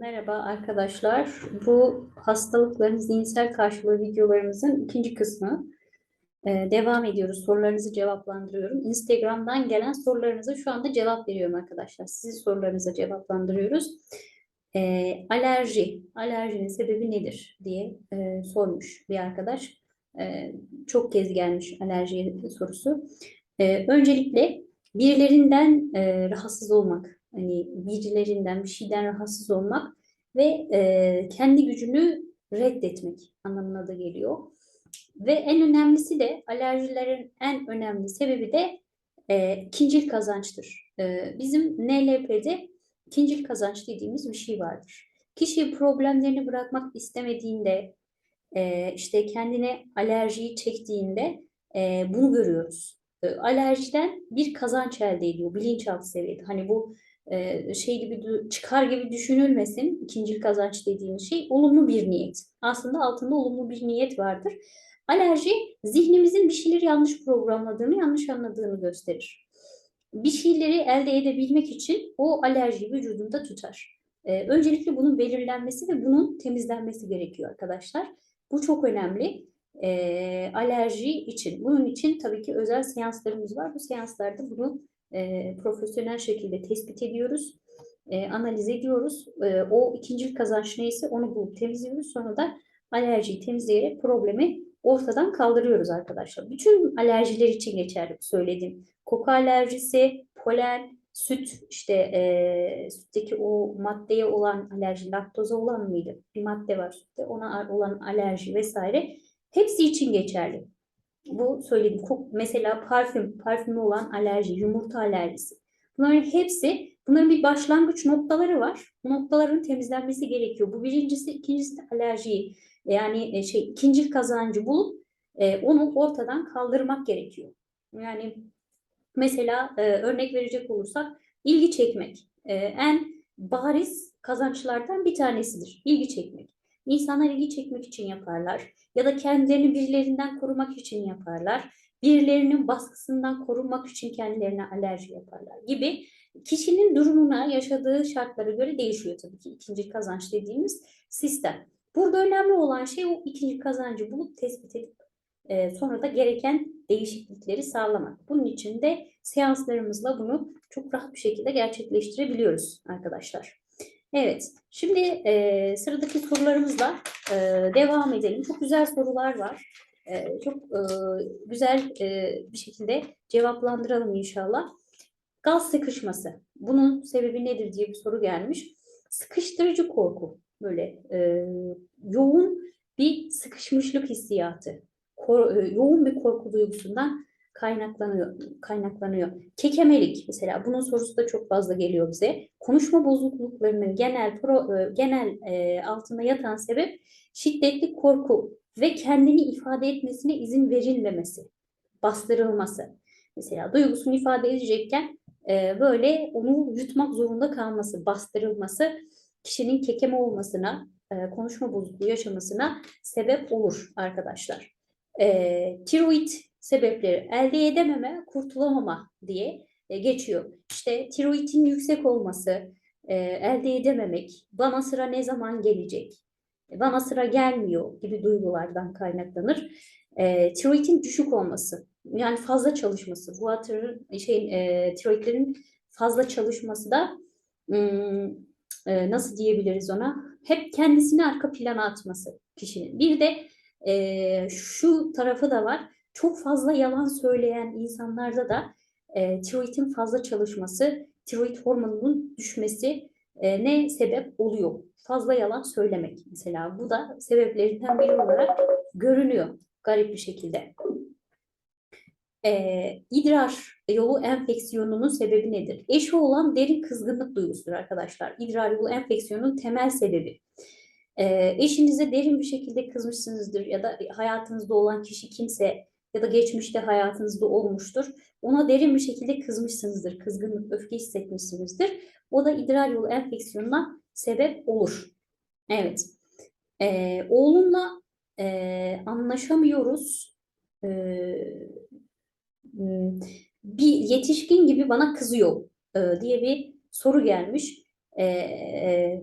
Merhaba arkadaşlar. Bu hastalıkların zihinsel karşılığı videolarımızın ikinci kısmı. Ee, devam ediyoruz. Sorularınızı cevaplandırıyorum. Instagram'dan gelen sorularınıza şu anda cevap veriyorum arkadaşlar. Sizin sorularınıza cevaplandırıyoruz. Ee, alerji, alerjinin sebebi nedir diye e, sormuş bir arkadaş. Ee, çok kez gelmiş alerji sorusu. Ee, öncelikle birilerinden e, rahatsız olmak, hani birilerinden bir şeyden rahatsız olmak ve e, kendi gücünü reddetmek anlamına da geliyor. Ve en önemlisi de alerjilerin en önemli sebebi de e, ikincil kazançtır. E, bizim NLP'de ikincil kazanç dediğimiz bir şey vardır. Kişi problemlerini bırakmak istemediğinde, e, işte kendine alerjiyi çektiğinde e, bunu görüyoruz. E, alerjiden bir kazanç elde ediyor bilinçaltı seviyede. Hani bu e, şey gibi çıkar gibi düşünülmesin. İkincil kazanç dediğimiz şey olumlu bir niyet. Aslında altında olumlu bir niyet vardır. Alerji zihnimizin bir şeyleri yanlış programladığını, yanlış anladığını gösterir. Bir şeyleri elde edebilmek için o alerjiyi vücudunda tutar. Ee, öncelikle bunun belirlenmesi ve bunun temizlenmesi gerekiyor arkadaşlar. Bu çok önemli. Ee, alerji için. Bunun için tabii ki özel seanslarımız var. Bu seanslarda bunu e, profesyonel şekilde tespit ediyoruz, e, analiz ediyoruz. E, o ikincil kazanç neyse onu bulup temizliyoruz. Sonra da alerjiyi temizleyerek problemi ortadan kaldırıyoruz arkadaşlar. Bütün alerjiler için geçerli söylediğim. Koku alerjisi, polen, süt, işte e, sütteki o maddeye olan alerji, laktoza olan mıydı? Bir madde var sütte, ona olan alerji vesaire. Hepsi için geçerli bu söylediğim mesela parfüm, parfümü olan alerji, yumurta alerjisi. Bunların hepsi, bunların bir başlangıç noktaları var. Bu noktaların temizlenmesi gerekiyor. Bu birincisi, ikincisi de alerjiyi yani e, şey ikinci kazancı bulup e, onu ortadan kaldırmak gerekiyor. Yani mesela e, örnek verecek olursak ilgi çekmek e, en bariz kazançlardan bir tanesidir. İlgi çekmek. İnsanlar ilgi çekmek için yaparlar ya da kendilerini birilerinden korumak için yaparlar. Birilerinin baskısından korunmak için kendilerine alerji yaparlar gibi kişinin durumuna, yaşadığı şartlara göre değişiyor tabii ki ikinci kazanç dediğimiz sistem. Burada önemli olan şey o ikinci kazancı bulup tespit edip e, sonra da gereken değişiklikleri sağlamak. Bunun için de seanslarımızla bunu çok rahat bir şekilde gerçekleştirebiliyoruz arkadaşlar. Evet, şimdi e, sıradaki sorularımızla e, devam edelim. Çok güzel sorular var. E, çok e, güzel e, bir şekilde cevaplandıralım inşallah. Gaz sıkışması. Bunun sebebi nedir diye bir soru gelmiş. Sıkıştırıcı korku. Böyle e, yoğun bir sıkışmışlık hissiyatı. Kor, e, yoğun bir korku duygusundan kaynaklanıyor. kaynaklanıyor. Kekemelik mesela bunun sorusu da çok fazla geliyor bize. Konuşma bozukluklarının genel pro, e, genel e, altında yatan sebep şiddetli korku ve kendini ifade etmesine izin verilmemesi, bastırılması. Mesela duygusunu ifade edecekken e, böyle onu yutmak zorunda kalması, bastırılması kişinin kekeme olmasına, e, konuşma bozukluğu yaşamasına sebep olur arkadaşlar. E, tiroid sebepleri elde edememe, kurtulamama diye e, geçiyor. İşte tiroidin yüksek olması, e, elde edememek, bana sıra ne zaman gelecek, e, bana sıra gelmiyor gibi duygulardan kaynaklanır. E, tiroidin düşük olması, yani fazla çalışması, bu hatırın, şey, e, tiroidlerin fazla çalışması da e, nasıl diyebiliriz ona? Hep kendisini arka plana atması kişinin. Bir de e, şu tarafı da var çok fazla yalan söyleyen insanlarda da e, tiroidin fazla çalışması, tiroid hormonunun düşmesi e, ne sebep oluyor? Fazla yalan söylemek mesela. Bu da sebeplerinden biri olarak görünüyor garip bir şekilde. E, idrar yolu enfeksiyonunun sebebi nedir? Eşi olan derin kızgınlık duygusudur arkadaşlar. İdrar yolu enfeksiyonunun temel sebebi. E, eşinize derin bir şekilde kızmışsınızdır ya da hayatınızda olan kişi kimse ya da geçmişte hayatınızda olmuştur. Ona derin bir şekilde kızmışsınızdır, kızgınlık, öfke hissetmişsinizdir. O da idrar yolu enfeksiyonuna sebep olur. Evet. Ee, oğlumla e, anlaşamıyoruz. Ee, bir yetişkin gibi bana kızıyor e, diye bir soru gelmiş. E,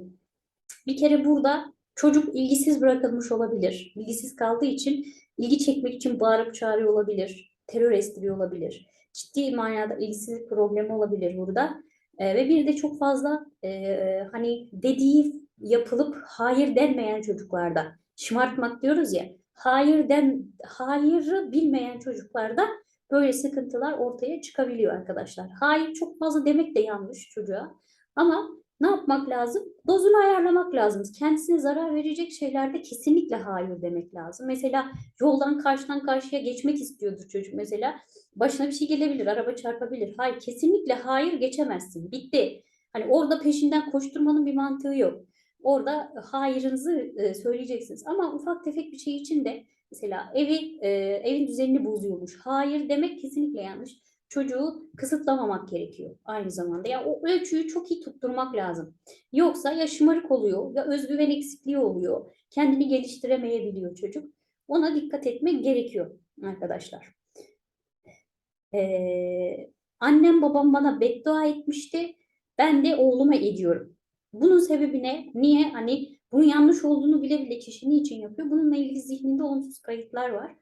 Bir kere burada çocuk ilgisiz bırakılmış olabilir. İlgisiz kaldığı için ilgi çekmek için bağırıp çağırıyor olabilir. Terör estiriyor olabilir. Ciddi manada ilgisizlik problemi olabilir burada. E, ve bir de çok fazla e, hani dediği yapılıp hayır denmeyen çocuklarda şımartmak diyoruz ya hayır den hayırı bilmeyen çocuklarda böyle sıkıntılar ortaya çıkabiliyor arkadaşlar. Hayır çok fazla demek de yanlış çocuğa. Ama ne yapmak lazım? Dozunu ayarlamak lazım. Kendisine zarar verecek şeylerde kesinlikle hayır demek lazım. Mesela yoldan karşıdan karşıya geçmek istiyordur çocuk mesela. Başına bir şey gelebilir, araba çarpabilir. Hayır, kesinlikle hayır geçemezsin. Bitti. Hani orada peşinden koşturmanın bir mantığı yok. Orada hayırınızı e, söyleyeceksiniz. Ama ufak tefek bir şey için de mesela evi e, evin düzenini bozuyormuş. Hayır demek kesinlikle yanlış. Çocuğu kısıtlamamak gerekiyor aynı zamanda. Ya o ölçüyü çok iyi tutturmak lazım. Yoksa ya şımarık oluyor ya özgüven eksikliği oluyor. Kendini geliştiremeyebiliyor çocuk. Ona dikkat etmek gerekiyor arkadaşlar. Ee, annem babam bana beddua etmişti. Ben de oğluma ediyorum. Bunun sebebi ne? Niye? Hani bunun yanlış olduğunu bile bile kişi niçin yapıyor? Bununla ilgili zihninde olumsuz kayıtlar var.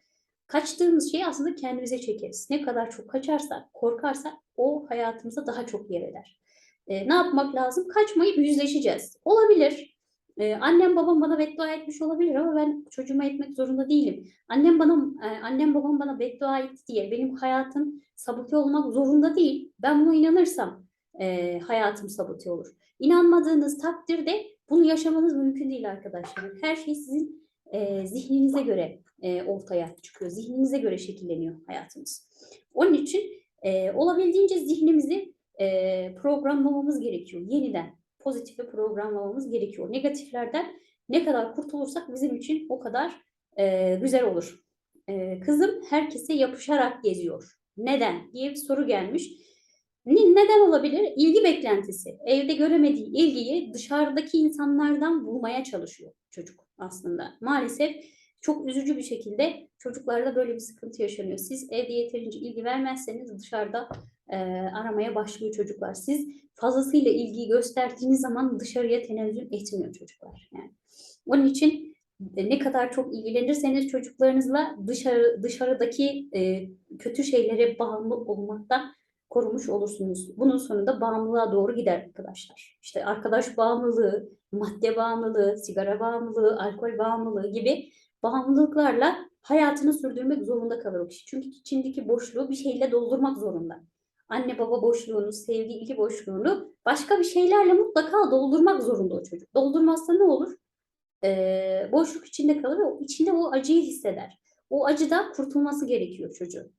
Kaçtığımız şeyi aslında kendimize çekeriz. Ne kadar çok kaçarsak, korkarsak o hayatımıza daha çok yer eder. Ee, ne yapmak lazım? Kaçmayıp yüzleşeceğiz. Olabilir. Ee, annem babam bana beddua etmiş olabilir ama ben çocuğuma etmek zorunda değilim. Annem bana, e, annem babam bana beddua etti diye benim hayatım sabote olmak zorunda değil. Ben buna inanırsam e, hayatım sabote olur. İnanmadığınız takdirde bunu yaşamanız mümkün değil arkadaşlar. Her şey sizin e, zihninize göre e, ortaya çıkıyor. Zihninize göre şekilleniyor hayatımız. Onun için e, olabildiğince zihnimizi e, programlamamız gerekiyor. Yeniden pozitife programlamamız gerekiyor. Negatiflerden ne kadar kurtulursak bizim için o kadar e, güzel olur. E, kızım herkese yapışarak geziyor. Neden diye bir soru gelmiş. Neden olabilir? İlgi beklentisi. Evde göremediği ilgiyi dışarıdaki insanlardan bulmaya çalışıyor çocuk aslında. Maalesef çok üzücü bir şekilde çocuklarda böyle bir sıkıntı yaşanıyor. Siz evde yeterince ilgi vermezseniz dışarıda e, aramaya başlıyor çocuklar. Siz fazlasıyla ilgiyi gösterdiğiniz zaman dışarıya tenezzül etmiyor çocuklar. Yani. Onun için ne kadar çok ilgilenirseniz çocuklarınızla dışarı dışarıdaki e, kötü şeylere bağımlı olmaktan korumuş olursunuz. Bunun sonunda bağımlılığa doğru gider arkadaşlar. İşte arkadaş bağımlılığı, madde bağımlılığı, sigara bağımlılığı, alkol bağımlılığı gibi bağımlılıklarla hayatını sürdürmek zorunda kalır o kişi. Çünkü içindeki boşluğu bir şeyle doldurmak zorunda. Anne baba boşluğunu, sevgi, ilgi boşluğunu başka bir şeylerle mutlaka doldurmak zorunda o çocuk. Doldurmazsa ne olur? Ee, boşluk içinde kalır ve içinde o acıyı hisseder. O acıdan kurtulması gerekiyor çocuğun.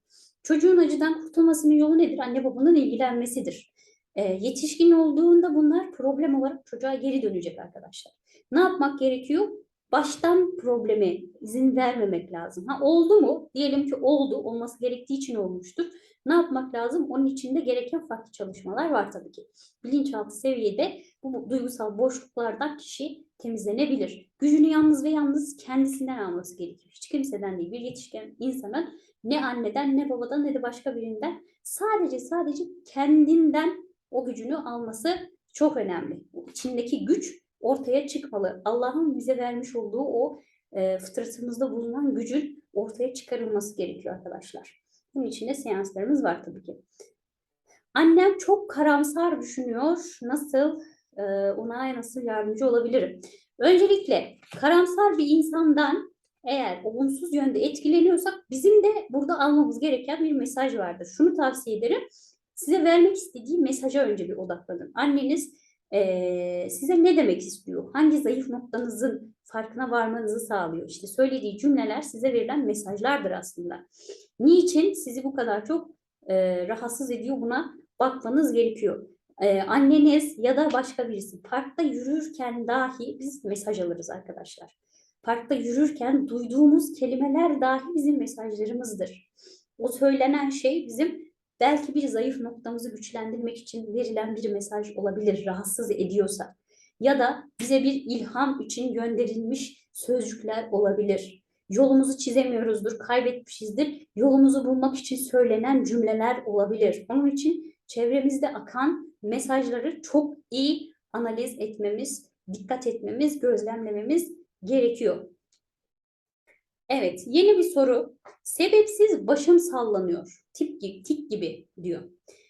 Çocuğun acıdan kurtulmasının yolu nedir? Anne babanın ilgilenmesidir. E, yetişkin olduğunda bunlar problem olarak çocuğa geri dönecek arkadaşlar. Ne yapmak gerekiyor? Baştan probleme izin vermemek lazım. Ha oldu mu? Diyelim ki oldu, olması gerektiği için olmuştur. Ne yapmak lazım? Onun içinde gereken farklı çalışmalar var tabii ki. Bilinçaltı seviyede bu duygusal boşluklardan kişi temizlenebilir. Gücünü yalnız ve yalnız kendisinden alması gerekiyor. Hiç kimseden değil. Bir yetişkin insanın ne anneden ne babadan ne de başka birinden sadece sadece kendinden o gücünü alması çok önemli. İçindeki güç ortaya çıkmalı. Allah'ın bize vermiş olduğu o e, fıtratımızda bulunan gücün ortaya çıkarılması gerekiyor arkadaşlar. Bunun için de seanslarımız var tabii ki. Annem çok karamsar düşünüyor. Nasıl e, ona nasıl yardımcı olabilirim? Öncelikle karamsar bir insandan eğer olumsuz yönde etkileniyorsak bizim de burada almamız gereken bir mesaj vardır. Şunu tavsiye ederim. Size vermek istediği mesaja önce bir odaklanın. Anneniz e, size ne demek istiyor? Hangi zayıf noktanızın farkına varmanızı sağlıyor? İşte söylediği cümleler size verilen mesajlardır aslında. Niçin sizi bu kadar çok e, rahatsız ediyor buna bakmanız gerekiyor. E, anneniz ya da başka birisi parkta yürürken dahi biz mesaj alırız arkadaşlar parkta yürürken duyduğumuz kelimeler dahi bizim mesajlarımızdır. O söylenen şey bizim belki bir zayıf noktamızı güçlendirmek için verilen bir mesaj olabilir rahatsız ediyorsa. Ya da bize bir ilham için gönderilmiş sözcükler olabilir. Yolumuzu çizemiyoruzdur, kaybetmişizdir. Yolumuzu bulmak için söylenen cümleler olabilir. Onun için çevremizde akan mesajları çok iyi analiz etmemiz dikkat etmemiz, gözlemlememiz gerekiyor. Evet, yeni bir soru. Sebepsiz başım sallanıyor. Tip gibi, tik gibi diyor.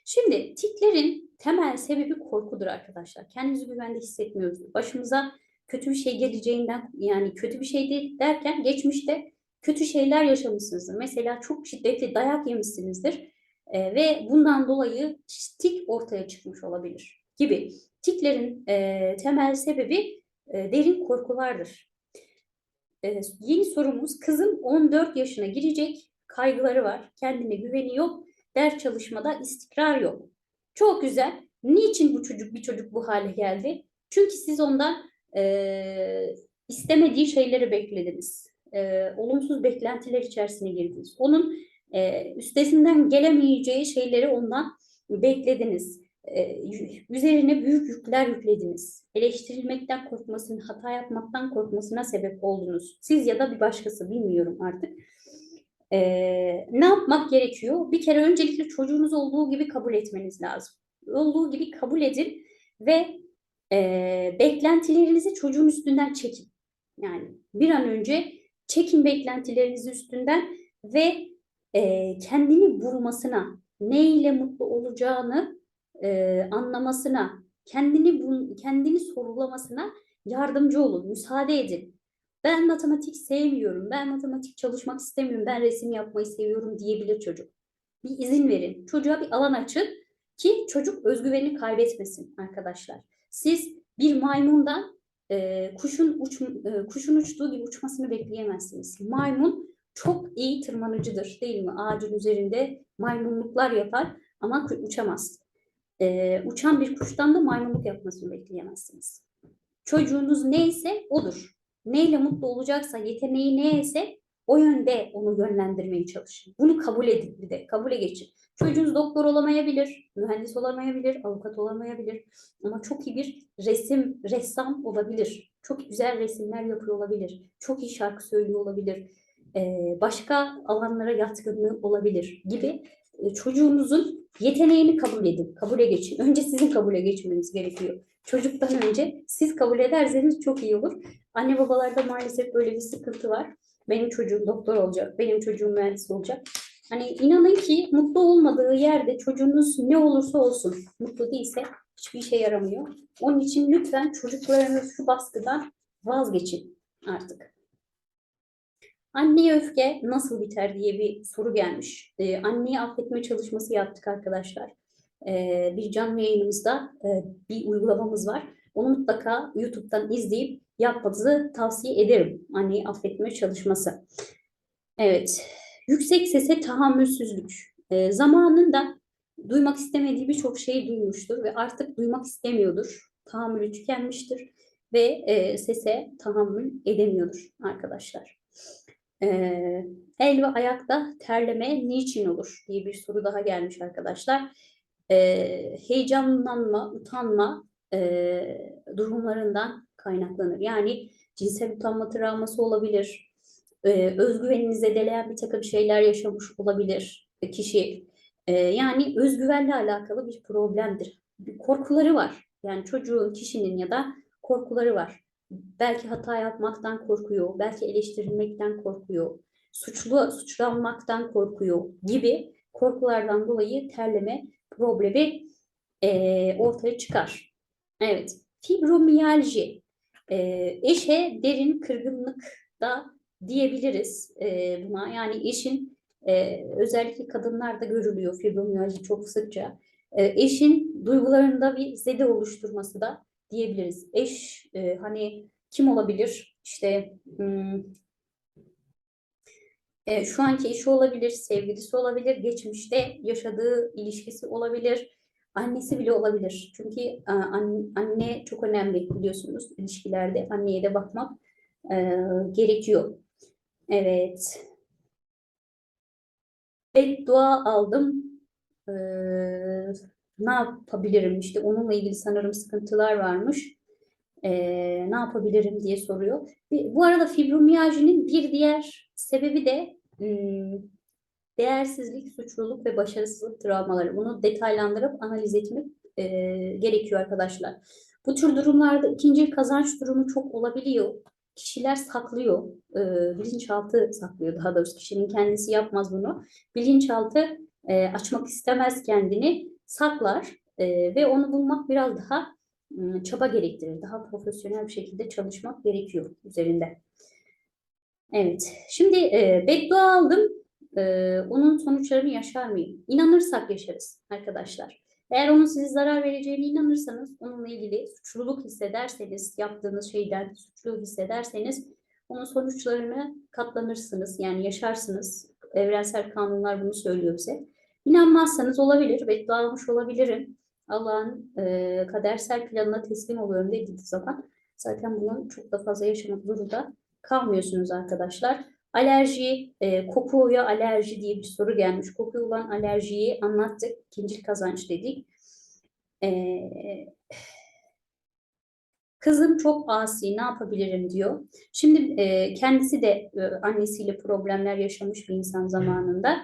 Şimdi tiklerin temel sebebi korkudur arkadaşlar. Kendimizi güvende hissetmiyoruz. Başımıza kötü bir şey geleceğinden yani kötü bir şey değil derken geçmişte kötü şeyler yaşamışsınızdır. Mesela çok şiddetli dayak yemişsinizdir e, ve bundan dolayı tik ortaya çıkmış olabilir gibi. Tiklerin e, temel sebebi e, derin korkulardır. E, yeni sorumuz kızım 14 yaşına girecek kaygıları var. Kendine güveni yok. Ders çalışmada istikrar yok. Çok güzel. Niçin bu çocuk bir çocuk bu hale geldi? Çünkü siz ondan e, istemediği şeyleri beklediniz. E, olumsuz beklentiler içerisine girdiniz. Onun e, üstesinden gelemeyeceği şeyleri ondan beklediniz. E, üzerine büyük yükler yüklediniz. Eleştirilmekten korkmasını, hata yapmaktan korkmasına sebep oldunuz. Siz ya da bir başkası bilmiyorum artık. E, ne yapmak gerekiyor? Bir kere öncelikle çocuğunuz olduğu gibi kabul etmeniz lazım. Olduğu gibi kabul edin ve e, beklentilerinizi çocuğun üstünden çekin. Yani bir an önce çekin beklentilerinizi üstünden ve e, kendini bulmasına, ne ile mutlu olacağını e, anlamasına, kendini bul, kendini sorgulamasına yardımcı olun, müsaade edin. Ben matematik sevmiyorum, ben matematik çalışmak istemiyorum, ben resim yapmayı seviyorum diyebilir çocuk. Bir izin verin, çocuğa bir alan açın ki çocuk özgüvenini kaybetmesin arkadaşlar. Siz bir maymundan e, kuşun uç, e, kuşun uçtuğu gibi uçmasını bekleyemezsiniz. Maymun çok iyi tırmanıcıdır değil mi? Ağacın üzerinde maymunluklar yapar ama uçamaz. E, uçan bir kuştan da maymunluk yapmasını bekleyemezsiniz. Çocuğunuz neyse odur. Neyle mutlu olacaksa, yeteneği neyse o yönde onu yönlendirmeye çalışın. Bunu kabul edin bir de, kabule geçin. Çocuğunuz doktor olamayabilir, mühendis olamayabilir, avukat olamayabilir ama çok iyi bir resim, ressam olabilir. Çok güzel resimler yapıyor olabilir. Çok iyi şarkı söylüyor olabilir. Ee, başka alanlara yatkınlığı olabilir gibi e, çocuğunuzun yeteneğini kabul edin, kabule geçin. Önce sizin kabule geçmeniz gerekiyor. Çocuktan önce siz kabul ederseniz çok iyi olur. Anne babalarda maalesef böyle bir sıkıntı var. Benim çocuğum doktor olacak, benim çocuğum mühendis olacak. Hani inanın ki mutlu olmadığı yerde çocuğunuz ne olursa olsun mutlu değilse hiçbir işe yaramıyor. Onun için lütfen çocuklarınız şu baskıdan vazgeçin artık. Anneye öfke nasıl biter diye bir soru gelmiş. Ee, anneyi affetme çalışması yaptık arkadaşlar. Ee, bir canlı yayınımızda e, bir uygulamamız var. Onu mutlaka YouTube'dan izleyip yapmanızı tavsiye ederim. Anneyi affetme çalışması. Evet. Yüksek sese tahammülsüzlük. E, zamanında duymak istemediği birçok şeyi duymuştur ve artık duymak istemiyordur. Tahammülü tükenmiştir ve e, sese tahammül edemiyordur arkadaşlar. E, el ve ayakta terleme niçin olur diye bir soru daha gelmiş arkadaşlar. E, heyecanlanma, utanma e, durumlarından kaynaklanır. Yani cinsel utanma travması olabilir, e, özgüvenini zedeleyen bir takım şeyler yaşamış olabilir kişi. E, yani özgüvenle alakalı bir problemdir. Korkuları var. Yani çocuğun, kişinin ya da korkuları var. Belki hata yapmaktan korkuyor, belki eleştirilmekten korkuyor, suçlu suçlanmaktan korkuyor gibi korkulardan dolayı terleme problemi e, ortaya çıkar. Evet, fibromiyalji, e, eşe derin kırgınlık da diyebiliriz e, buna. Yani eşin e, özellikle kadınlarda görülüyor fibromiyalji çok sıkça. E, eşin duygularında bir zede oluşturması da diyebiliriz. Eş e, hani kim olabilir? İşte hmm, e, şu anki eşi olabilir, sevgilisi olabilir, geçmişte yaşadığı ilişkisi olabilir, annesi bile olabilir. Çünkü e, anne çok önemli biliyorsunuz ilişkilerde anneye de bakmak e, gerekiyor. Evet. Beddua aldım. Ee, ne yapabilirim? İşte onunla ilgili sanırım sıkıntılar varmış. Ee, ne yapabilirim diye soruyor. Bu arada fibromiyajinin bir diğer sebebi de hmm, değersizlik, suçluluk ve başarısızlık travmaları. Bunu detaylandırıp analiz etmek e, gerekiyor arkadaşlar. Bu tür durumlarda ikinci kazanç durumu çok olabiliyor. Kişiler saklıyor, e, bilinçaltı saklıyor daha doğrusu kişinin kendisi yapmaz bunu. Bilinçaltı e, açmak istemez kendini, saklar e, ve onu bulmak biraz daha m, çaba gerektirir. Daha profesyonel bir şekilde çalışmak gerekiyor üzerinde. Evet, şimdi e, beddua aldım. E, onun sonuçlarını yaşar mıyım? İnanırsak yaşarız arkadaşlar. Eğer onun size zarar vereceğine inanırsanız, onunla ilgili suçluluk hissederseniz, yaptığınız şeyden suçlu hissederseniz, onun sonuçlarını katlanırsınız, yani yaşarsınız. Evrensel kanunlar bunu söylüyor bize. İnanmazsanız olabilir, beddua almış olabilirim. Allah'ın e, kadersel planına teslim oluyorum dediği zaman zaten bunu çok da fazla yaşamak zorunda kalmıyorsunuz arkadaşlar. Alerji, e, kokuya alerji diye bir soru gelmiş. Kokuya olan alerjiyi anlattık. İkinci kazanç dedik. E, kızım çok asi ne yapabilirim diyor. Şimdi e, kendisi de e, annesiyle problemler yaşamış bir insan zamanında.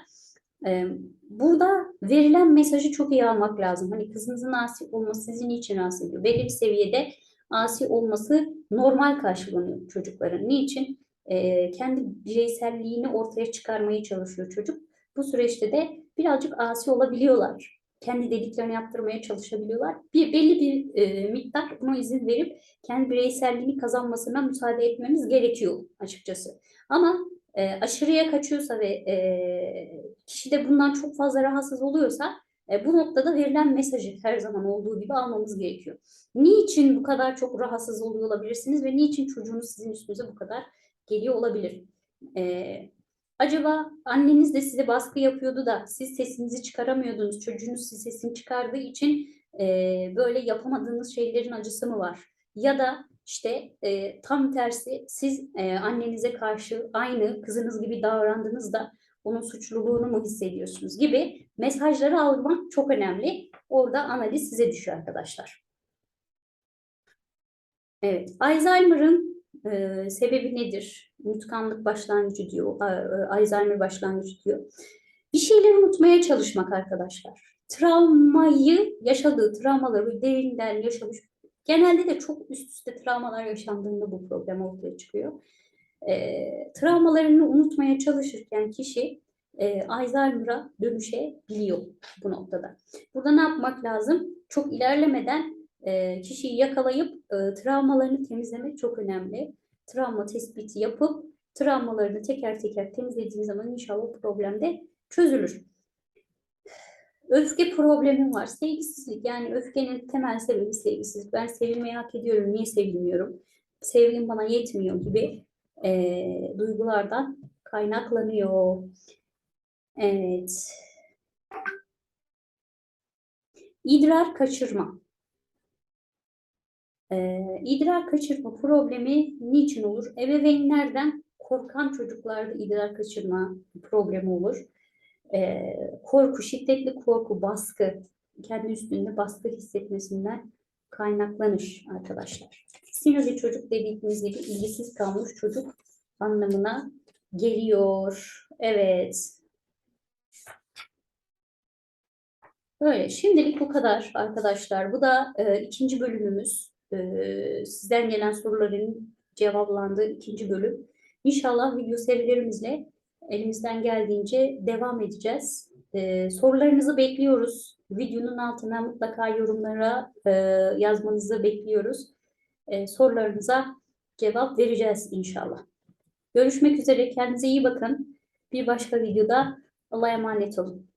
Burada verilen mesajı çok iyi almak lazım. Hani kızınızın asi olması sizin için asi ediyor. Belli bir seviyede asi olması normal karşılanıyor çocukların. Niçin? e, kendi bireyselliğini ortaya çıkarmaya çalışıyor çocuk. Bu süreçte de birazcık asi olabiliyorlar. Kendi dediklerini yaptırmaya çalışabiliyorlar. Bir belli bir e, miktar buna izin verip kendi bireyselliğini kazanmasına müsaade etmemiz gerekiyor açıkçası. Ama e, aşırıya kaçıyorsa ve e, kişi de bundan çok fazla rahatsız oluyorsa e, bu noktada verilen mesajı her zaman olduğu gibi almamız gerekiyor. Niçin bu kadar çok rahatsız oluyor olabilirsiniz ve niçin çocuğunuz sizin üstünüze bu kadar geliyor olabilir. Ee, acaba anneniz de size baskı yapıyordu da siz sesinizi çıkaramıyordunuz. Çocuğunuz siz sesini çıkardığı için e, böyle yapamadığınız şeylerin acısı mı var? Ya da işte e, tam tersi siz e, annenize karşı aynı kızınız gibi davrandığınızda onun suçluluğunu mu hissediyorsunuz gibi mesajları almak çok önemli. Orada analiz size düşüyor arkadaşlar. Evet, Alzheimer'ın e, sebebi nedir? Unutkanlık başlangıcı diyor, e, Alzheimer başlangıcı diyor. Bir şeyleri unutmaya çalışmak arkadaşlar. Travmayı, yaşadığı travmaları derinden yaşamış. Genelde de çok üst üste travmalar yaşandığında bu problem ortaya çıkıyor. E, travmalarını unutmaya çalışırken kişi e, Alzheimer'a dönüşebiliyor bu noktada. Burada ne yapmak lazım? Çok ilerlemeden e, kişiyi yakalayıp e, travmalarını temizlemek çok önemli. Travma tespiti yapıp travmalarını teker teker temizlediğiniz zaman inşallah problem de çözülür. Öfke problemim var. Sevgisizlik yani öfkenin temel sebebi sevgisizlik. Ben sevilmeyi hak ediyorum. Niye sevilmiyorum? Sevgim bana yetmiyor gibi e, duygulardan kaynaklanıyor. Evet. İdrar kaçırma. Ee, idrar kaçırma problemi niçin olur? Ebeveynlerden korkan çocuklarda idrar kaçırma problemi olur. Ee, korku, şiddetli korku, baskı, kendi üstünde baskı hissetmesinden kaynaklanır arkadaşlar. Sinirli çocuk dediğimiz gibi ilgisiz kalmış çocuk anlamına geliyor. Evet. Böyle şimdilik bu kadar arkadaşlar. Bu da e, ikinci bölümümüz. E, sizden gelen soruların cevaplandığı ikinci bölüm. İnşallah video serilerimizle elimizden geldiğince devam edeceğiz. E, sorularınızı bekliyoruz. Videonun altına mutlaka yorumlara e, yazmanızı bekliyoruz. E, sorularınıza cevap vereceğiz inşallah. Görüşmek üzere. Kendinize iyi bakın. Bir başka videoda Allah'a emanet olun.